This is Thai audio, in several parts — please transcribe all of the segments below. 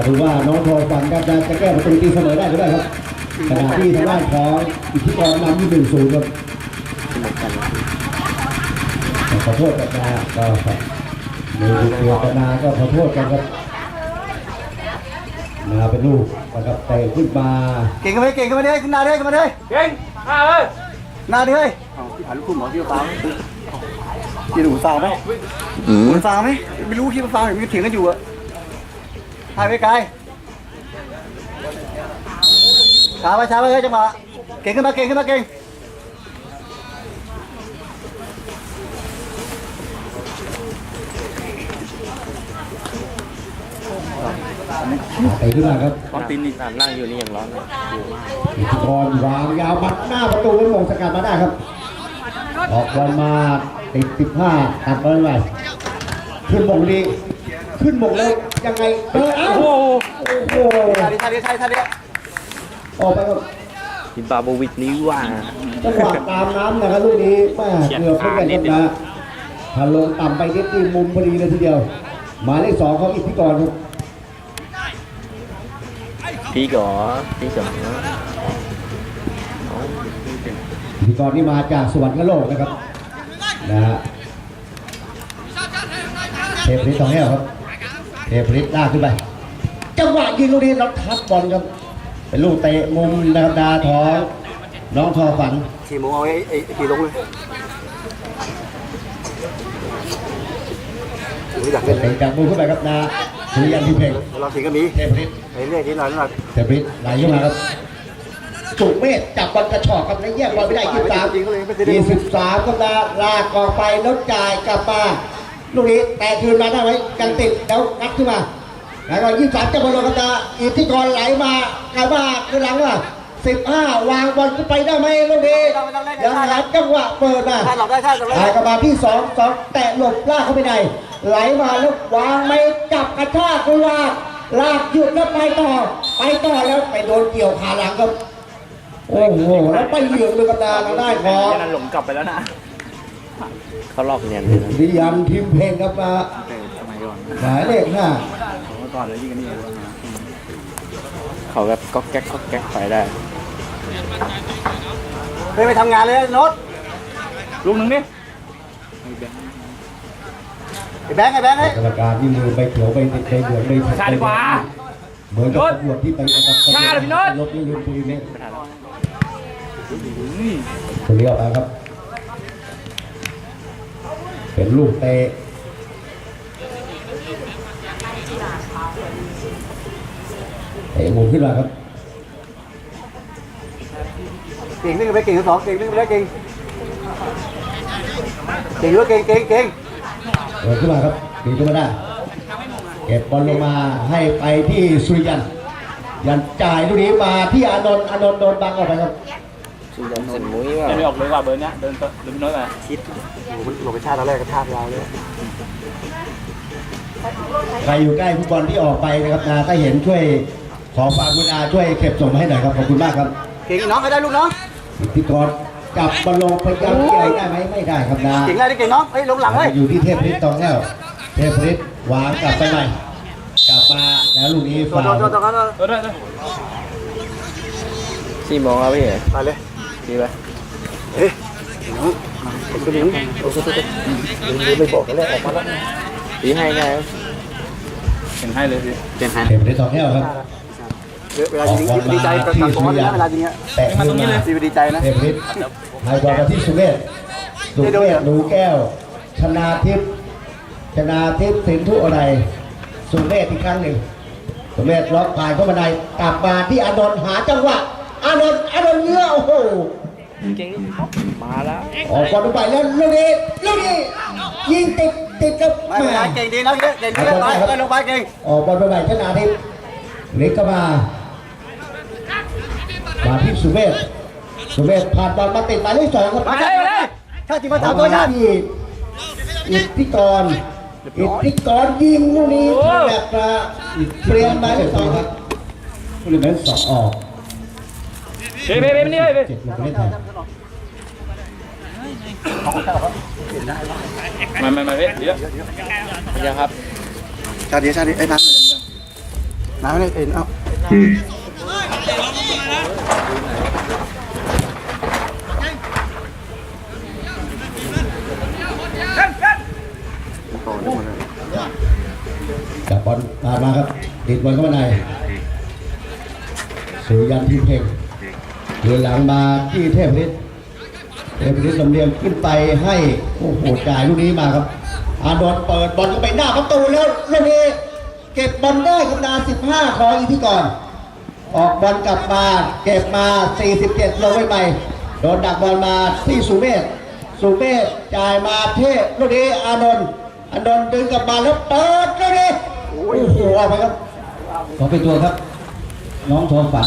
มาดูว่าน้องโทฟันครับจะจะแก้ประตูตีเสมอได้หรือไม่ครับขณะที่ทางด้านของอิทธิกรนำอยู่หนึ่งศูนย์ครับขอโทษกันนาก็ครับมือดูตัวกันนาก็ขอโทษกันครับนาเป็นลูกนะครับเตะขึ้นมาเก่งกันไปเก่งกันไปเลยขึ้นหน้าเลยขึ้นมาเลยเก่งมาเลยหน้าดิเฮ้ยพี่ผ่านลูกคุณหมอพี่ฟางพี่หูฟางไหมหูฟางไหมไม่รู้คิดว่าฟางหรือมีเถียงกันอยู่อะ หายไปไกลช้าไปช้าไปเฮ้ยจังหวะเก่งขึ้นมาเก่งขึ้นมาเก่งเตะขึ้นมาครับตอนตีนนี่นั่งอยู่นี่ยังร้อนเลยอิทธิกรวางยาวมัดหน้าประตูไว้มงสกัดมาได้ครับออกบอลมาติดสิบห้าตัดบอลไปขึ้นมงดีขึ้นมงแล้ว ยังไงเออเอ้าโอ้โหโอ้โหท่าดีท่าดีท่าดีท่าดีออกไปครับทีมบาโบวิชนี่ว่าจังหวะตามน้ำนะครับลูกนี้แม่เกือบไม่กันนะถ้าลงต่ำไปนิดนึงมุมพอดีเลยทีเดียวหมายเลขสองเขาอิทธิกรครับพี่ก่อพี่ก่ออิทธิกรนี่มาจากสวรรคโลกนะครับนะฮะเทพฤทธิ์ทองแก้วครับ เทพฤทธิ์ลากขึ้นไป จังหวะยิงลูกนี้เราทับบอลครับ เป็นลูกเตะมุมนะครับดาทองน้องทอฝันขี่โมงเอาไอ้ไอ้ขี่ลงเลยอยากเล่นเลเป็ยนจากมุมขึ้นไปครับนาสุริยันพิเพ่งเราถีงก็มีเทพฤทธิ์ไอ้เรื่องนี้เราเราเทพฤทธิ์ไหลขึ้นมาครับจุกเมฆจับบอลกระชอกครับแล้วแยกบอลไม่ได้ยี่สิบสามยี่สิบสามก็ลาลากออกไปแล้วจ่ายกลับมา ลูกนี้แต่คืนมาได้ไหมยังติดแล้วงัดขึ้นมา แล้วก็ยี่สิบสามจะบอลลงกันตาอิทธิกรไหลมากลับมาคือหลังว่าสิบห้าวางบอลขึ้นไปได้ไหมลูกนี้ยังหาจังหวะเปิดมาท่าหลอกได้ท่าหลอกได้ถ่ายกลับมาที่สองสองแตะหลบลากเข้าไปในไหลมาแล้ววางไม่จับกระชากคือว่าลากหยุดแล้วไปต่อ ไปต่อแล้วไปโดนเกี่ยวขาหลังครับโอ้โหแล้วไปเหยือกเลยกระดานทางด้านของยันหลงกลับไปแล้วนะ เขาลอกเนียนเลยนะวิยันทิมเพลงครับมาสมัยก่อนหมายเลขห้าเมื่อก่อนเลยยิ่งกันนี่เขาแบบก๊อกแก๊กก๊อกแก๊กไปได้เคยไปทำงานเลยโน้ตลูกหนึ่งดิไอ้แบงค์ไอ้แบงค์ไอ้กรรมการที่มือไปเขียวไปติดไปเหลืองไปช้าดีกว่าเหมือนกับตำรวจที่ไปกับช้าเลยพี่โน้ตรถนี่ยืนปืนนี่ไม่ทันแล้วคนนี้ออกไปครับ เป็นลูกเตะเตะมุมขึ้นมาครับเก่งนี่ก็ไปเก่งทั้งสองเก่งนี่ก็ไปเก่งเก่งด้วยเก่งเก่งเก่งเดินขึ้นมาครับดีขึ้นมาได้เก็บบอลลงมาให้ไปที่สุริยันยันจ่ายลูกนี้มาที่อานนท์อานนท์โดนบังออกไปครับ ชื่อยันเซนมุ้ยว่าจะไม่ออกเลยว่าเบอร์เนี้ยเดินเดินพี่น้อยมาคิดโอ้โหหลบไปชาติตอนแรกก็ชาติเราเลยใครอยู่ใกล้ฟุตบอลที่ออกไปนะครับนาถ้าเห็นช่วยขอฝากคุณอาช่วยเก็บส่งมาให้หน่อยครับขอบคุณมากครับเก่งน้องใครได้ลูกน้องพิกรจับบอลลงพยายามที่อะไรได้ไหมไม่ได้ครับนาเก่งได้ดิเก่งน้องเฮ้ยลงหลังเฮ้ยอยู่ที่เทพฤทธิ์ตองแล้วเทพฤทธิ์วางกลับไปใหม่กลับมาแล้วลูกนี้ตัวฟาวตัวตัวตัวนั้นเออได้ได้สี่โมงครับพี่ไปเลย พี่ไปเฮ้ยน้องเป็นตัวนี้โอ้โหตัวตัวไม่บอกกันเลยออกมาแล้วพี่ให้ไงเห็นให้เลยพี่เป็นให้เทพฤทธิ์ตองแล้วครับเวลายิงดีใจกับกับตัวนี้เวลายิงเนี้ยแตะขึ้นมาดีดีใจนะเทพฤทธิ์ให้บอลมาที่สุเมธสุเมธหนูแก้ว ชนาทิพย์ชนาทิพย์สินทุอะไรสุเมธอีกครั้งหนึ่งสุเมธล็อกผ่านเข้ามาในกลับมาที่อานนท์หาจังหวะ อานนท์อานนท์เนื้อโอ้โหเก่งมาแล้วออกบอลลงไปแล้วลูกนี้ลูกนี้ยิงติดติดกับไม่เป็นไรเก่งดีนะเก่งดีลงไปลงไปเก่งออกบอลไปใหม่ชนาทิพย์เล็กเข้ามามาที่สุเมธสุเมธผ่านบอลมาติดหมายเลขสองครับมาเลยมาเลยถ้าจิมาสามตัวชาติที่อิทธิกรอิทธิกรยิงลูกนี้แบบว่าเปลี่ยนหมายเลขสองครับผู้เล่นหมายเลขสองออก เฮ้ยเฮ้ยเฮ้ยนี่เฮ้ยเจ็ดลงไปเล่นแทนมามามาเฮ้ยเดี๋ยวเดี๋ยวครับชาดีชาดีไอ้น้ำน้ำไม่ได้เอ็นเอ้าต่อได้หมดเลยจับบอลผ่านมาครับติดบอลเข้ามาในสุริยันทีมเพ่ง เดินหลังมาที่เทพฤทธิ์เทพฤทธิ์ลำเลียงขึ้นไปให้โอ้โหจ่ายลูกนี้มาครับ อานนท์เปิดบอลเข้าไปหน้าประตูแล้วลูกนี้เก็บบอลได้ครับนา15 ของอีกที่ก่อน ออกบอลกลับมาเก็บมา 47 ลงไว้ใหม่โดนดักบอลมาที่สุเมธสุเมธจ่ายมาเทพลูกนี้อานนท์อานนท์ดึงกลับมาแล้วเปิดลูกนี้โอ้โหออกไปครับขอเป็นตัวครับ น้องทองฝัน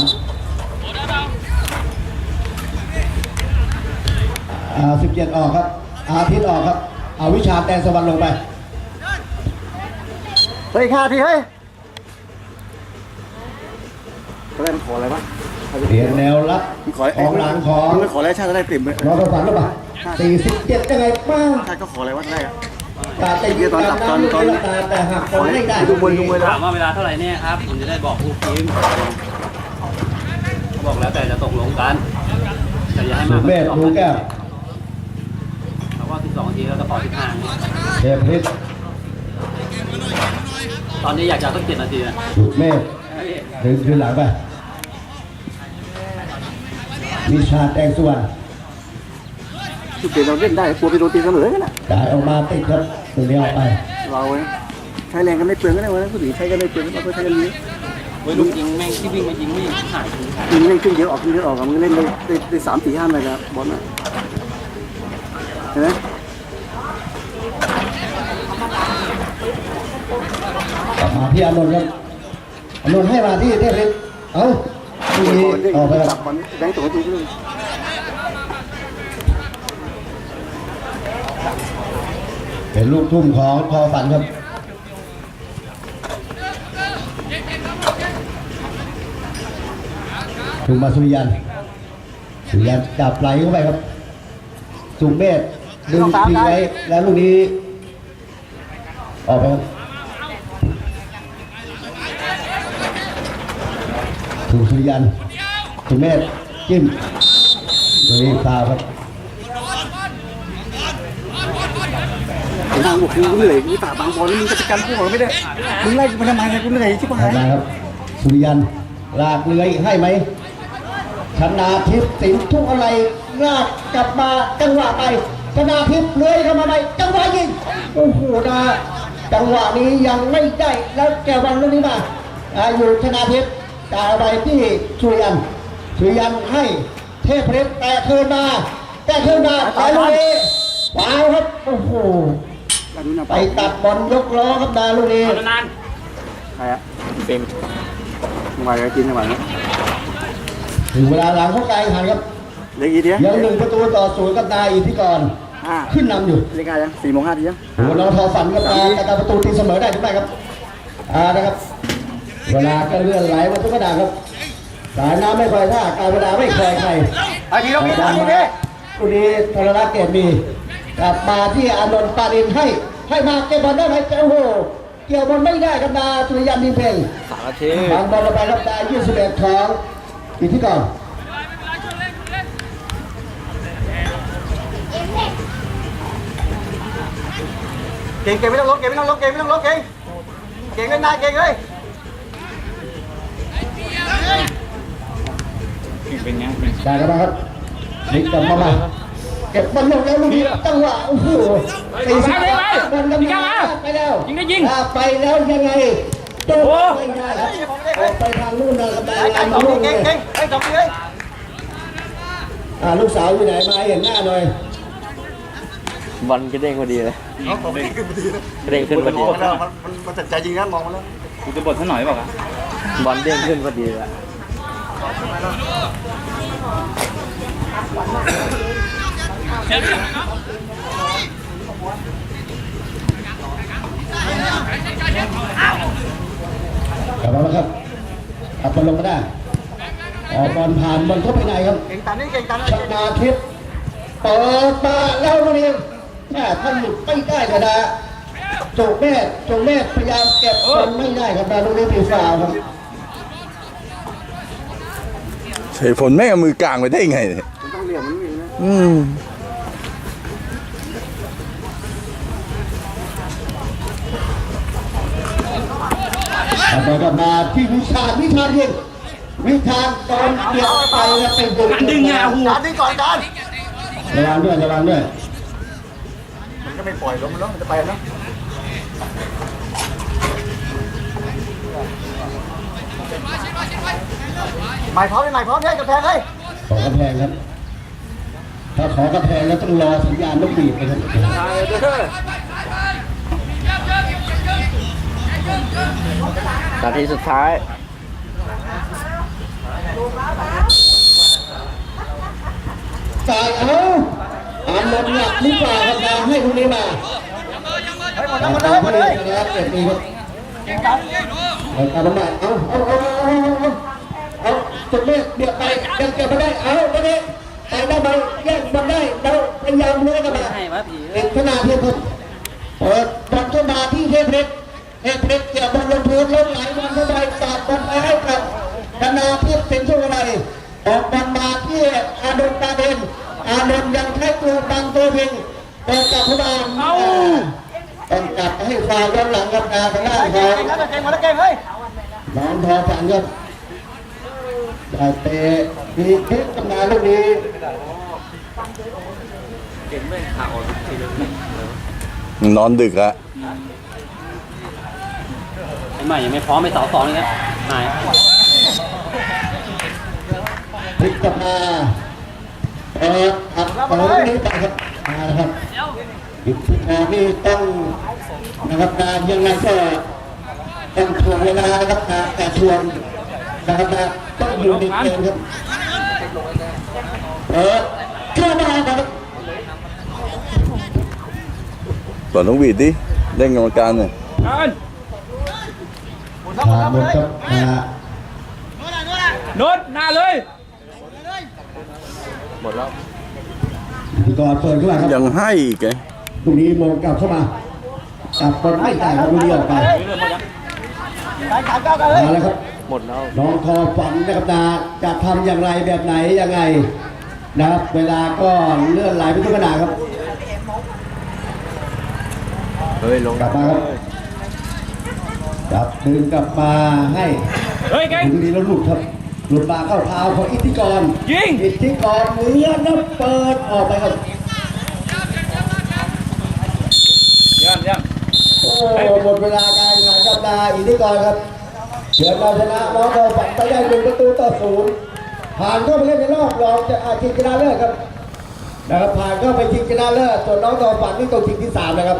อ่า17ออกครับ อาทิตย์ออกครับเอาวิชาแดนสวรรค์ลงไป เฮ้ยค่าทีเฮ้ยเขาได้มันขออะไรบ้างเปลี่ยนแนวรับขอของหลังของมึงไม่ขออะไรชาติจะได้เปลี่ยนไหมน้องทองฝันหรือเปล่า47ยังไงป้าชาติก็ขออะไรวะได้อะตาจะยืดตามน้ำตอนตาแต่หักคนไม่ได้ดูมวยดูมวยแล้วถามว่าเวลาเท่าไหร่เนี่ยครับผมจะได้บอกผู้ทีมบอกแล้วแต่จะตกลงกันแต่อย่าให้สุมากกเมว่าธดูแก้ว เขาว่า12นาทีแล้วก็ต่อ15 เทพฤทธิ์ตอนนี้อยากจะต้อง7นาทีนะสุเมธดึงขึ้นหลังไปวิชาแดงส่วนจุดเด่นเราเล่นได้กลัวไปโดนตีเสมอกันน่ะจ่ายออกมาติดครับตรงนี้ออกไป เราเนี่ยใช้แรงกันไม่เปลืองก็ได้วะผู้หญิงใช้กันไม่เปลืองเราก็ใช้กันเยอะเว้ยลูกยิงแม่งที่วิ่งมายิงไม่หายยิงหายมึงเล่นขึ้นเยอะออกขึ้นเยอะออกอะมึงเล่นได้ได้ได้สามสี่ห้าเลยครับบอลน่ะเห็นไหมกลับ มาที่อานนท์ครับอานนท์ให้มาที่เทพฤทธิ์เอ้าทีนี้ออกไปคจัรับบบอลแบงค์ตัวจริงเลยเป็นลูกทุ่มของคอฝันครับถูกมาสุริยันสุริยันจับไหลเข้าไปครับ สุเมธ ดึงทิ้งไว้แล้วลูกนี้ออกไปถูกสุริยันสุเมธจิ้มตัวนี้ฟาครับไอ้นางบอกกูเหนื่อยกูตาบางบอลแล้วมึงจะจัดการพวกเราไม่ได้มึงไล่กูมาทำไมเนี่ยกูเหนื่อยชิบหายครับสุริยันลากเลื้อยให้ไหมชนาทิพย์สินทุกอะไรลากกลับมาจังหวะไป ชนาทิพย์เลื้อยเข้ามาไปจังหวะยิงโอ้โหนะจังหวะนี้ยังไม่ได้แล้วแกวันลูกนี้มาอาอยู่ชนาทิพย์จ่ายไปที่สุริยันสุริยันให้เทพฤทธิ์แต่คืนมาแต่คืนมาไปลูกนี้ว้าวครับโอ้โหการนู้นนะไปตัดบอลยกล้อครับดาลูกนี้นานใครอะเป็นจังหวะอะไรกินจังหวะนี้ถึงเวลาหลังเขาไกลหันครับ เหลือกี่ทียังหนึ่งประตูต่อศูนย์กับนายอิทธิกร ห้าขึ้นนำอยู่เล่นกันยังสี่โมงห้าทียังโอ้โหเราทอฝันกับนายแต่ประตูตีเสมอได้หรือไม่ครับอ่านะครับ เวลาก็เลื่อนไหลมาทุกกระดาษครับสายน้ำไม่คอยท่าการเวลาไม่คอยใครไอ้ทีเราไปกินดัตานมมานี้คู่นี้ธนรักษ์เกตมีกลับมาที่อานนท์ปารินให้ ให้มาเก็บบอลได้ไหมโอ้โหเกี่ยวบอลไม่ได้ครับนาสุริยันดีเพลงสามนาทีบางบอลลงไปครับนา21ของอิทธิกร เก่งเก่งไม่ต้องลบเก่งไม่ต้องลบเก่งไม่ต้องลบเก่งเก่งเลยนายเก่งเลยเป็นไงได้แล้วครับลิกกลับมาใหม่เก็บบอลลงแล้วลูกนี้จังหวะโอ้โหสี่สิบบอลกำลังไปแล้วยิงได้ยิงอ่าไปแล้วยังไงโต้ไม่ได้ครับออกไปทางนู่นนะครับได้ไอ้ลายสมาองลูกเลเก่งยเก่งไอ้สองทีเลยอ่าลูกสาวอยู่ไหนมาเห็นหน้าหน่อย บอลก็เด้งพอดีเลยเอาผมเก่งขึ้นพอดีเลยกระเด้งขึ้นพอมดีองมาแล้วมันมันมันจัดใจจริงนะมองมาแล้วกูจะบดซะหน่อยเปล่าครับบอลเด้งขึ้นพอดีเลยกลับมาแล้วครับกลับมาลงก็ได้ออกบอลผ่านบอลเข้าไปในครับเก่งตานี่เก่งตานี่ชนาทิพย์เปิดมาแล้วลูกนี้ แม่ท่านหยุดไม่ได้เลยนะโจกแม่โจกแม่พยายามเก็บบอลไม่ได้ครับนะลูกนี้มีฟาวล์ครับเฉยผลแม่งเอามือกลางไปได้ไงเนี่ยมันต้องเหลี่ยมมันมีนะอืมกลับมากลับมาที่วิชาญวิชาญยิงวิชาญตอนเดียวไปแล้วไปดึงดึงไงหูจานนี่ก่อนจานระวังด้วยระวังด้วยมัน ก็ไม่ปล่อยลงมันแล้วมันจะไปนะหมายพร้อมไหมหมายพร้อมได้กับแพงเลยขอกระแพงครับ ถ้าขอกระแพงแล้วต้องรอสัญญาณนกบีบนะครับนาทีสุดท้ายจ่ายเอา อานนท์หนักหรือเปล่าครับมาให้คนนี้มาเฮ้ยหมดแล้วหมดเลยหมดเลยนะครับเก็บดีครับเอาเอามาเอาเอาเอาเอาเอาเอาเอาจุดเลือกเบียดไปยังเก็บมาได้เอาตอนนี้แต่ได้มาแย่งบอลได้เราพยายามเลื้อยกันมาให้วะผีเอกธนาเทพพเปิดบอลเข้ามาที่เทพเพชรเทพเพชรเกี่ยวบอลลงพื้นล้มไหลบอลเข้าไปสาดบอลไปให้กับธนาเทพเป็นช่วงอะไรออกบอลมาที่อานนท์ตาเดน อานนท์ยังใช้ตัวบังตัวเองเปิดกลับเข้ามาต้องกลับให้ฟาวย้อนหลังกับนาทางด้านขเก่องงแล้วเก่งมาแล้วเก่งเฮ้ยน้องทอฝันครับได้เตะมีคลิปตำนานลูกนี้นอนดึกอะไอ้ใหม่ยังไม่พร้อมไปเสาสองเลยนะหายพลิกกลับมา เปิดอัดเปิดลูกนี้ไปครับมาแล้วครับอีกทีนานี่ต้องนะครับนายังไงก็ต้องทวงเวลานะครับนาแต่ทวงนะครับนาต้องอยู่ในเกมครับเปิดเข้ามาครับต่อนต้องหวีดดิเล่นกรรมการเนี่ยกันหมดแล้วหมดขาแล้วหหมมดดเลยครับนาโนดหน้าเลย พิธีกรเปิดขึ้นมาครับยังให้อีกไงลูกนี้มงกลับเข้ามาจับบอลไม่ได้ครับลูกนี้ออกไปสายสามเก้ากันเลยมาแล้วครับหมดแล้วน้องทอฝันนะครับนาจะทำอย่างไรแบบไหนยังไงนะครับ เวลาก็เลื่อนไหลไปทุกขณะครับเฮ้ยลงกลับมาครับจับดึงกลับมาให้เฮ้ยเก่งถึงดีแล้วหลุดครับ หลุดมาเข้าเท้าของอิทธิกร ยิงอิทธิกรเนื้อน้ำเปิดออกไปครับเยี่ยมเยี่ยมโอ้หมดเวลาการแข่งขันกับนาอิทธิกรครับเฉือนเราชนะน้องทอฝันไปได้หนึ่งประตูต่อศูนย์ผ่านเข้าไปเล่นในรอบรองจะอาชิงชนะเลิศครับนะครับผ่านเข้าไปชิงชนะเลิศส่วนน้องทอฝันนี่ตกชิงที่สามนะครับ